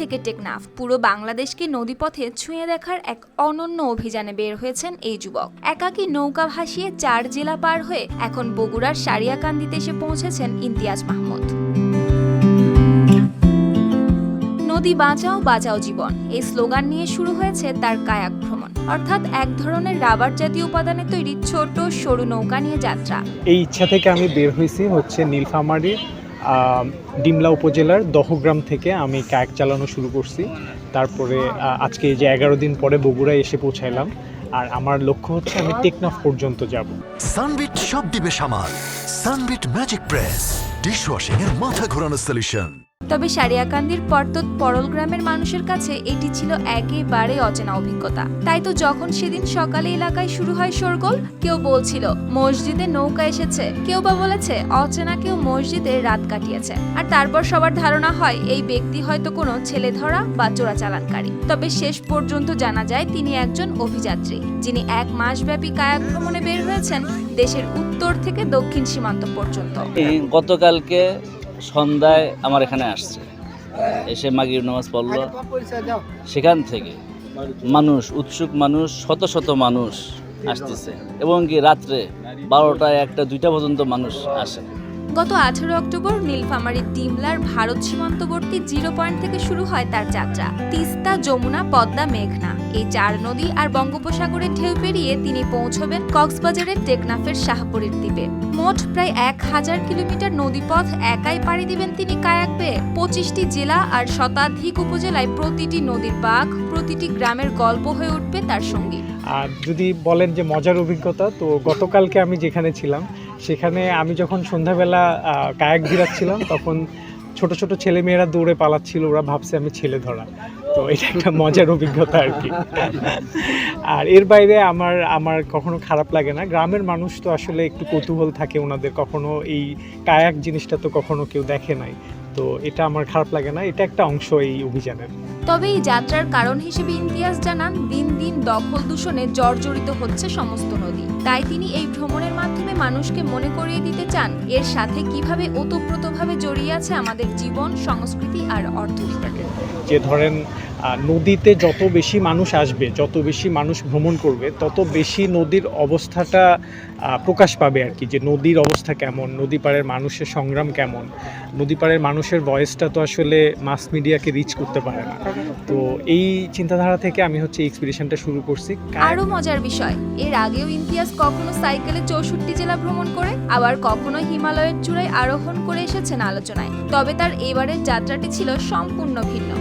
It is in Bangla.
থেকে টেকনাফ। পুরো বাংলাদেশকে নদীপথে ছুঁয়ে দেখার এক অনন্য অভিযানে বের হয়েছেন এই যুবক। একাকী নৌকা ভাসিয়ে চার জেলা পার হয়ে এখন বগুড়ার সারিয়াকান্দিতে এসে পৌঁছেছেন ইমতিয়াজ মাহমুদ। নদী বাঁচাও বাঁচাও জীবন। এই স্লোগান নিয়ে শুরু হয়েছে তার কায়াক ভ্রমণ। অর্থাৎ এক ধরনের রাবার জাতীয় উপাদানে তৈরি ছোট সরু নৌকা নিয়ে যাত্রা। এই ইচ্ছা থেকে আমি বের হয়েছি, হচ্ছে নীলফামারীর ডিমলা উপজেলার দহগ্রাম থেকে আমি কায়াক চালানো শুরু করছি। তারপরে আজকে যে এগারো দিন পরে বগুড়ায় এসে পৌঁছাইলাম। আর আমার লক্ষ্য হচ্ছে আমি টেকনাফ পর্যন্ত যাব। সানবিট সব দিবে সামাল। সানবিট ম্যাজিক প্রেস, ডিশওয়াশিং এর মাথা ঘোরানো সলিউশন তবে সারিয়াকান্দির পর্তত পরল গ্রামের মানুষের কাছে এটি ছিল একেবারে অচেনা অভিজ্ঞতা। তাই তো যখন সেদিন সকালে এলাকায় শুরু হয় শোরগোল, কেউ বলছিল, মসজিদে নৌকা এসেছে। কেউ বা বলেছে, অচেনা কেউ মসজিদে রাত কাটিয়েছে। আর তারপর সবার ধারণা হয়, এই ব্যক্তি হয়তো কোনো ছেলে ধরা বা চোরা চোরাচালানকারী। তবে শেষ পর্যন্ত জানা যায়, তিনি একজন অভিযাত্রী, যিনি এক মাসব্যাপী কায়াক ভ্রমণে বের হয়েছেন দেশের উত্তর থেকে দক্ষিণ সীমান্ত পর্যন্ত। গতকালকে সন্ধ্যায় আমার এখানে আসছে। এসে মাগরিব নামাজ পড়ল। সেখান থেকে মানুষ, উৎসুক মানুষ, শত শত মানুষ আসতেছে। এবং কি রাত্রে বারোটা একটা, দুইটা পর্যন্ত মানুষ আসে। গত আঠারো অক্টোবর নীলফামারীর ডিমলার ভারত সীমান্তবর্তী জিরো পয়েন্ট থেকে শুরু হয় তার যাত্রা। তিস্তা, যমুনা, পদ্মা, মেঘনা। এই চার নদী আর বঙ্গোপসাগরের ঢেউ পেরিয়ে তিনি পৌঁছবেন কক্সবাজারের টেকনাফের শাহপুরীর দ্বীপে। মোট প্রায় এক হাজার কিলোমিটার নদীপথ একাই পাড়ি দিবেন তিনি কায়াক পঁচিশটি জেলা আর শতাধিক উপজেলায় প্রতিটি নদীর বাঘ, প্রতিটি গ্রামের গল্প হয়ে উঠবে তার সঙ্গী। আর যদি বলেন যে মজার অভিজ্ঞতা, তো গতকালকে আমি যেখানে ছিলাম, সেখানে আমি যখন সন্ধ্যাবেলা কায়াক ভিড়াচ্ছিলাম তখন ছোট ছোট ছেলে মেয়েরা দৌড়ে পালাচ্ছিল, ওরা ভাবছে আমি ছেলে ধরা। তো এটা একটা মজার অভিজ্ঞতা আর কি। আর এর বাইরে আমার আমার কখনো খারাপ লাগে না। গ্রামের মানুষ তো আসলে একটু কৌতূহল থাকে ওনাদের। কখনো এই কায়াক জিনিসটা তো কখনো কেউ দেখে নাই। তো এটা আমার খারাপ লাগে না। এটা একটা অংশ এই অভিযানের। তবে এই যাত্রার কারণ হিসেবে ইমতিয়াজ জানান, দিন দিন দখল দূষণে জর্জরিত হচ্ছে সমস্ত নদী। তাই তিনি এই ভ্রমণের মাধ্যমে মানুষকে মনে করিয়ে দিতে চান, এর সাথে কীভাবে ওতপ্রোতভাবে জড়িয়ে আছে আমাদের জীবন, সংস্কৃতি আর অর্থনীতি থাকে যে ধরেন নদীতে যত বেশি মানুষ আসবে, যত বেশি মানুষ ভ্রমণ করবে, তত বেশি নদীর অবস্থাটা প্রকাশ পাবে আর কি, যে নদীর অবস্থা কেমন, নদী পাড়ের মানুষের সংগ্রাম কেমন, নদী পাড়ের মানুষের ভয়েসটা তো আসলে মাস মিডিয়াকে রিচ করতে পারে না। তো এই চিন্তাধারা থেকে আমি হচ্ছে এক্সপিডিশনটা শুরু করছি। আরও মজার বিষয়, এর আগেও ইমতিয়াজ কখনো সাইকেলে চৌষট্টি জেলা ভ্রমণ করে, আবার কখনো হিমালয়ের চূড়ায় আরোহণ করে এসেছেন আলোচনায়। তবে তার এবারের যাত্রাটি ছিল সম্পূর্ণ ভিন্ন।